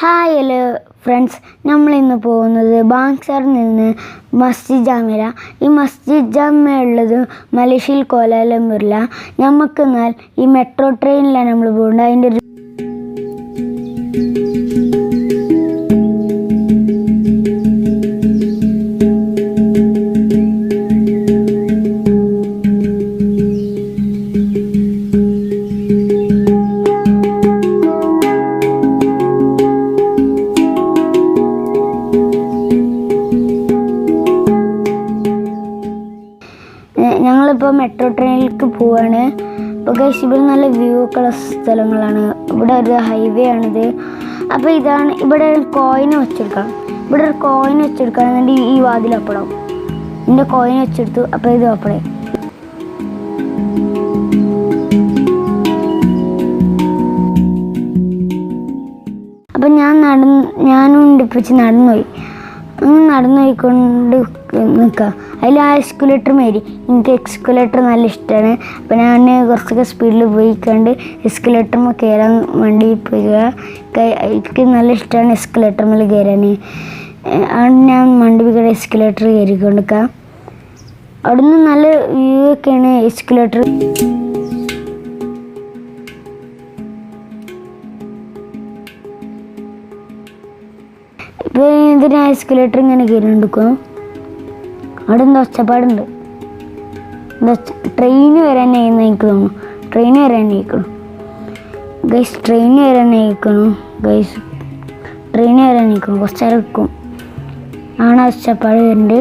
Hi hello friends നമ്മൾ ഇന്ന് പോകുന്നത് ബാങ്സാറിൽ നിന്ന് മസ്ജിദ് ജാമില. ഈ മസ്ജിദ് ജാമ്യ ഉള്ളത് മലേഷ്യയിൽ കോലാലംപൂരിലാണ് നമുക്കെന്നാൽ ഈ മെട്രോ ട്രെയിനിലാണ് നമ്മൾ പോകുന്നത് അതിന്റെ ഒരു അപ്പോൾ ഗൈസ് ഇവിടെ നല്ല വ്യൂ ഒക്കെ ഉള്ള സ്ഥലങ്ങളാണ്. ഇവിടെ ഒരു ഹൈവേ ആണിത്. അപ്പോൾ ഇതാണ് ഇവിടെ കോയിൻ വെച്ചെടുക്കണം. ഇവിടെ ഒരു കോയിൻ വെച്ചെടുക്കണം. എന്നിട്ട് ഈ വാതിൽ അപ്പടാവും എന്റെ കോയിൻ വെച്ചെടുത്തു. അപ്പോൾ ഇത് അപ്പടേ അപ്പം ഞാൻ നടന്ന് ഞാനും ഇപ്പിച്ച് നടന്നുപോയി. അങ്ങനെ നടന്നു പോയിക്കൊണ്ട് നിൽക്കുക അതിൽ ആ എസ്കുലേറ്റർ മേരി എനിക്ക് എക്സ്കുലേറ്റർ നല്ല ഇഷ്ടമാണ് അപ്പം ഞാൻ കുറച്ചൊക്കെ സ്പീഡിൽ പോയിക്കൊണ്ട് എക്സ്കുലേറ്ററിൽ കയറാൻ വേണ്ടി പോവുക. ക- എനിക്ക് നല്ല ഇഷ്ടമാണ് എസ്കുലേറ്ററിൽ കയറാൻ അവിടെ ഞാൻ മണ്ടി പോയി കയറിക്കൊണ്ടിരിക്കാം അവിടുന്ന് നല്ല വ്യൂ ഒക്കെയാണ് എസ്കുലേറ്റർ ഇപ്പോൾ ഇതിന് എസ്കുലേറ്റർ ഇങ്ങനെ കയറിണ്ടിരിക്കും അവിടെ എന്താ ഒച്ചപ്പാടുണ്ട്. എന്താ ട്രെയിൻ വരാൻ ആയിരുന്നു എനിക്ക് തോന്നുന്നു. ട്രെയിൻ വരാൻ നയിക്കണം ഗൈസ് ട്രെയിൻ വരാൻ നയിക്കണു ഗൈസ് ട്രെയിൻ വരാൻ നയിക്കണം കുറച്ച് നേരം വെക്കും ആണ് ഒച്ചപ്പാട് വരുന്നുണ്ട്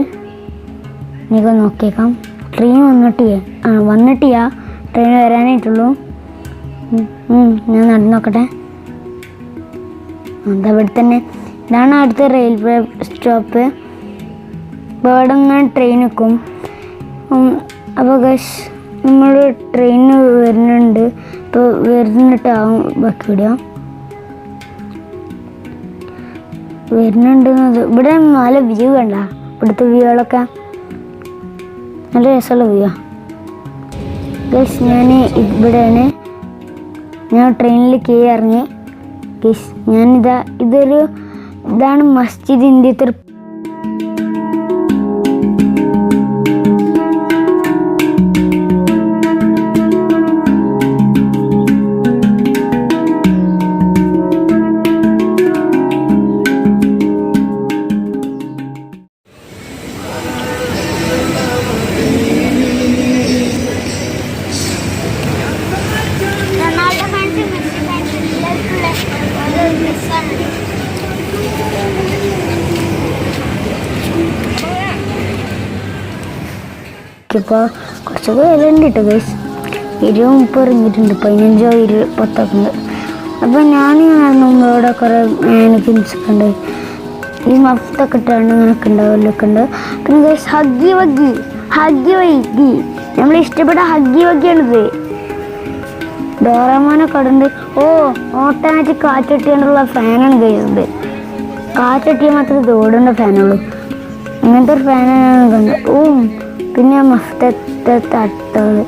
എനിക്ക് നോക്കിയേക്കാം. ട്രെയിൻ വന്നിട്ടില്ല. ആ വന്നിട്ടില്ല. ട്രെയിൻ വരാനായിട്ടുള്ളൂ. ഞാൻ നടന്നു നോക്കട്ടെ. എന്താ ഇവിടെ തന്നെ. ഇതാണ് അടുത്ത റെയിൽവേ സ്റ്റോപ്പ് നിന്ന് ട്രെയിൻ നിൽക്കും അപ്പോൾ ഗസ് നമ്മൾ ട്രെയിൻ വരുന്നുണ്ട്. ഇപ്പോൾ വരുന്നിട്ടാവും ബാക്കി വിടുക വരുന്നുണ്ട് ഇവിടെ നല്ല വ്യൂ കണ്ട. ഇവിടുത്തെ വ്യൂകളൊക്കെ നല്ല രസമുള്ള വ്യൂ ഗസ് ഞാൻ ഇവിടെയാണ്. ഞാൻ ട്രെയിനിൽ കയറി ഗൈസ് ഞാനിതാ ഇതൊരു ഇതാണ് മസ്ജിദ് ഇന്ത്യത്തെ ഇപ്പോൾ കുറച്ചൊക്കെ വില ഉണ്ട് കേട്ടോ ഗൈസ് ഇരുപത് മുപ്പത് ഇറങ്ങിയിട്ടുണ്ട്. പതിനഞ്ചോ ഇരു പത്തൊക്കെ അപ്പോൾ ഞാൻ ഇവിടെ കുറേ മാനിക്കിൻസ് ഒക്കെ ഉണ്ട്. ഈ മഫ്തൊക്കെ ഇട്ടാണ് ഇങ്ങനെയൊക്കെ ഉണ്ടാവില്ലൊക്കെ ഉണ്ട്. പിന്നെ ഗൈസ് ഹഗ്ഗി വഗ്ഗി ഹഗ്ഗി വൈഗി നമ്മൾ ഇഷ്ടപ്പെട്ട ഹഗ്ഗി വഗ്ഗിയാണിത് ഡോറമോനെ ഉണ്ട്. ഓ ഓട്ടോമാറ്റിക് കാറ്റട്ടിയാണ്ടുള്ള ഫാനാണ് ഗൈസ് ഇത്. കാറ്റട്ടിയാൽ മാത്രമേ ഇത് ഓടേണ്ട ഫാനുള്ളൂ അങ്ങനത്തെ ഒരു ഫാനാണ് കണ്ടത്. ഓ പിന്നെ മഫ്തത്തെ തട്ടത്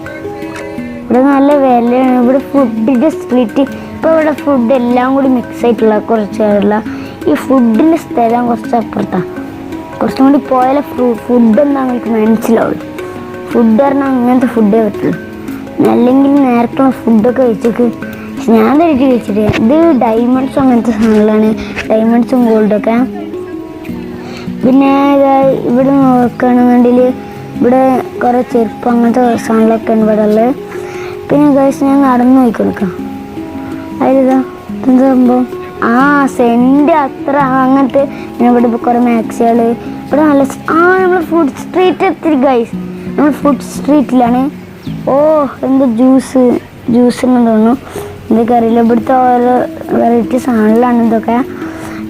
ഇവിടെ നല്ല വിലയാണ്. ഇവിടെ ഫുഡിന്റെ സ്ട്രീറ്റ് ഇപ്പോൾ ഇവിടെ ഫുഡ് എല്ലാം കൂടി മിക്സ് ആയിട്ടുള്ള കുറച്ച് ഉള്ള ഈ ഫുഡിന്റെ സ്ഥലം കുറച്ച് അപ്പുറത്താണ് കുറച്ചും കൂടി പോയാലേ ഫ്രൂ ഫുഡൊന്നും എനിക്ക് മനസ്സിലാവുള്ളൂ. ഫുഡ് പറഞ്ഞാൽ അങ്ങനത്തെ ഫുഡേ പറ്റുള്ളൂ. അല്ലെങ്കിൽ നേരത്തെ ഫുഡൊക്കെ കഴിച്ചിട്ട് ഞാൻ കഴിച്ച് കഴിച്ചിട്ട് ഇത് ഡയമണ്ട്സും അങ്ങനത്തെ സാധനങ്ങളാണ്. ഡയമണ്ട്സും ഗോൾഡൊക്കെ പിന്നെ ഇവിടെ നോക്കുകയാണെന്നുണ്ടെങ്കിൽ ഇവിടെ കുറേ ചെരുപ്പ് അങ്ങനത്തെ സാധനങ്ങളൊക്കെ ഉണ്ട് ഇവിടെ ഉള്ളത്. പിന്നെ ഗൈസ് ഞാൻ നടന്നു പോയി കൊടുക്കാം അതിലിതാ എന്താ സംഭവം? ആ സെന്റ് അത്ര അങ്ങനത്തെ പിന്നെ ഇവിടെ കുറേ മാക്സികൾ ഇവിടെ നല്ല ആ നമ്മൾ ഫുഡ് സ്ട്രീറ്റ് എത്തി ഗൈസ് നമ്മൾ ഫുഡ് സ്ട്രീറ്റിലാണ് ഓ എന്ത് ജ്യൂസ് ജ്യൂസ് എന്ന് തോന്നുന്നു. എന്തൊക്കെ അറിയില്ല. ഇവിടുത്തെ ഓരോ വെറൈറ്റി സാധനങ്ങളാണ് ഇതൊക്കെ.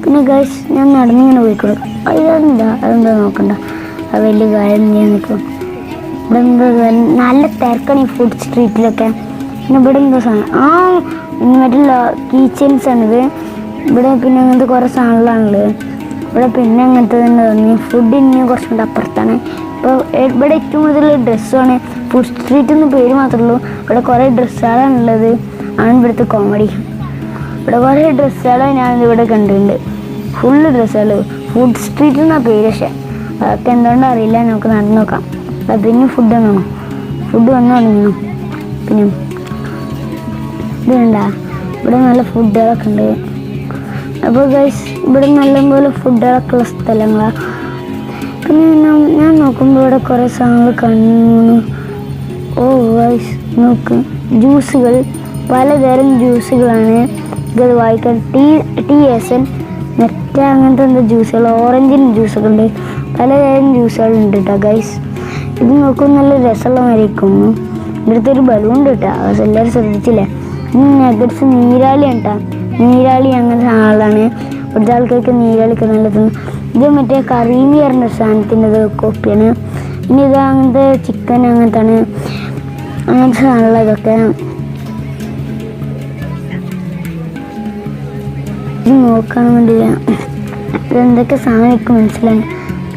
പിന്നെ ഗൈസ് ഞാൻ നടന്നിങ്ങനെ പോയിക്കോളും അതെന്താ അതെന്താ നോക്കണ്ട. വലിയ കാര്യം ഞാൻ നിൽക്കും ഇവിടെ നല്ല തിരക്കാണ് ഈ ഫുഡ് സ്ട്രീറ്റിലൊക്കെ പിന്നെ ഇവിടെ എന്താ സാധനം ആ മറ്റുള്ള കീച്ചൻസ് ആണിത്. ഇവിടെ പിന്നെ അങ്ങനത്തെ കുറേ സാധനങ്ങളാണുള്ളത് ഇവിടെ പിന്നെ അങ്ങനത്തെ തന്നെ തോന്നി. ഫുഡ് ഇനിയും കുറച്ചും കൂടെ അപ്പുറത്താണ് ഇപ്പോൾ ഇവിടെ ഏറ്റവും കൂടുതൽ ഡ്രസ്സാണ് ഫുഡ് സ്ട്രീറ്റ് എന്ന് പേര് മാത്രമേ ഉള്ളൂ. ഇവിടെ കുറേ ഡ്രസ്സുകളാണുള്ളത് ആണ് ഇവിടുത്തെ കോമഡി ഇവിടെ കുറേ ഡ്രസ്സുകൾ ഞാൻ ഇവിടെ കണ്ടിട്ടുണ്ട്. ഫുള്ള് ഡ്രസ്സുകൾ ഫുഡ് സ്ട്രീറ്റ് എന്നാണ് പേര് പക്ഷേ. അതൊക്കെ എന്തുകൊണ്ടും അറിയില്ല. നമുക്ക് നടന്നു നോക്കാം. അത് പിന്നെ ഫുഡ് വന്നു ഫുഡ് വന്നു തുടങ്ങണം പിന്നെ ഇതുണ്ടാ ഇവിടെ നല്ല ഫുഡുകളൊക്കെ ഉണ്ട്. അപ്പോൾ ഗൈസ് ഇവിടെ നല്ലപോലെ ഫുഡുകളൊക്കെ ഉള്ള സ്ഥലങ്ങളാണ് പിന്നെ ഞാൻ നോക്കുമ്പോൾ ഇവിടെ കുറേ സാധനങ്ങൾ കണ്ണു ഓ ഗൈസ് നോക്ക്. ജ്യൂസുകൾ പലതരം ജ്യൂസുകളാണ് ഇത് വായിക്കാൻ ടീ ടീ എസ് എൻ മറ്റേ അങ്ങനത്തെ എന്താ ജ്യൂസുകൾ ഓറഞ്ചിന് ജ്യൂസൊക്കെ ഉണ്ട് പലതരം ജ്യൂസുകളുണ്ട് കേട്ടോ ഗൈസ് ഇത് നോക്കുമ്പോൾ നല്ല രസമുള്ള മാതിരിക്കുന്നു ഇവിടുത്തെ ഒരു ബലൂൺ കേട്ടോ എല്ലാവരും ശ്രദ്ധിച്ചില്ലേ? നഗറ്റ്സ് നീരാളി കേട്ടോ നീരാളി അങ്ങനെ സാധനങ്ങളാണ് ഇവിടുത്തെ ആൾക്കാർക്ക് നീരാളിക്ക് നല്ലത് ഇത് മറ്റേ കറീമി പറഞ്ഞ സാധനത്തിന്റെ കോപ്പിയാണ് ഇനി ഇത് അങ്ങനത്തെ ചിക്കൻ അങ്ങനത്തെ അങ്ങനത്തെ സാധനമുള്ള ഇതൊക്കെ ഇത് നോക്കാൻ വേണ്ടി ഇതെന്തൊക്കെ സാധനം എനിക്ക് മനസ്സിലായി.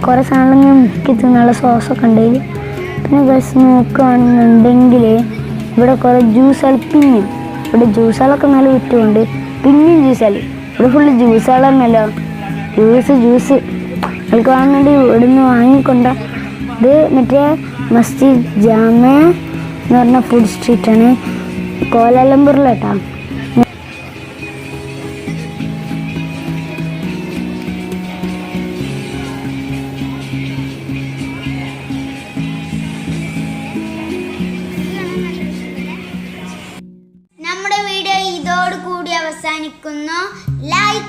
കുറേ സാധനങ്ങൾ മുക്കി തിന്നുള്ള സോസൊക്കെ ഉണ്ടായി പിന്നെ ബസ് നോക്കുകയാണെന്നുണ്ടെങ്കിൽ ഇവിടെ കുറേ ജ്യൂസാൽ പിന്നെ ഇവിടെ ജ്യൂസുകളൊക്കെ നല്ല വിറ്റുകൊണ്ട് പിന്നെയും ജ്യൂസാൽ ഇവിടെ ഫുള്ള് ജ്യൂസുകളാണല്ലോ ജ്യൂസ് ജ്യൂസ് അവർക്ക് ഇവിടെ നിന്ന് വാങ്ങിക്കൊണ്ട ഇത് മറ്റേ മസ്ജിദ് ജാമ എന്ന് പറഞ്ഞ ഫുഡ് സ്ട്രീറ്റാണ് കോലാലംപൂരിലേട്ടാ. like.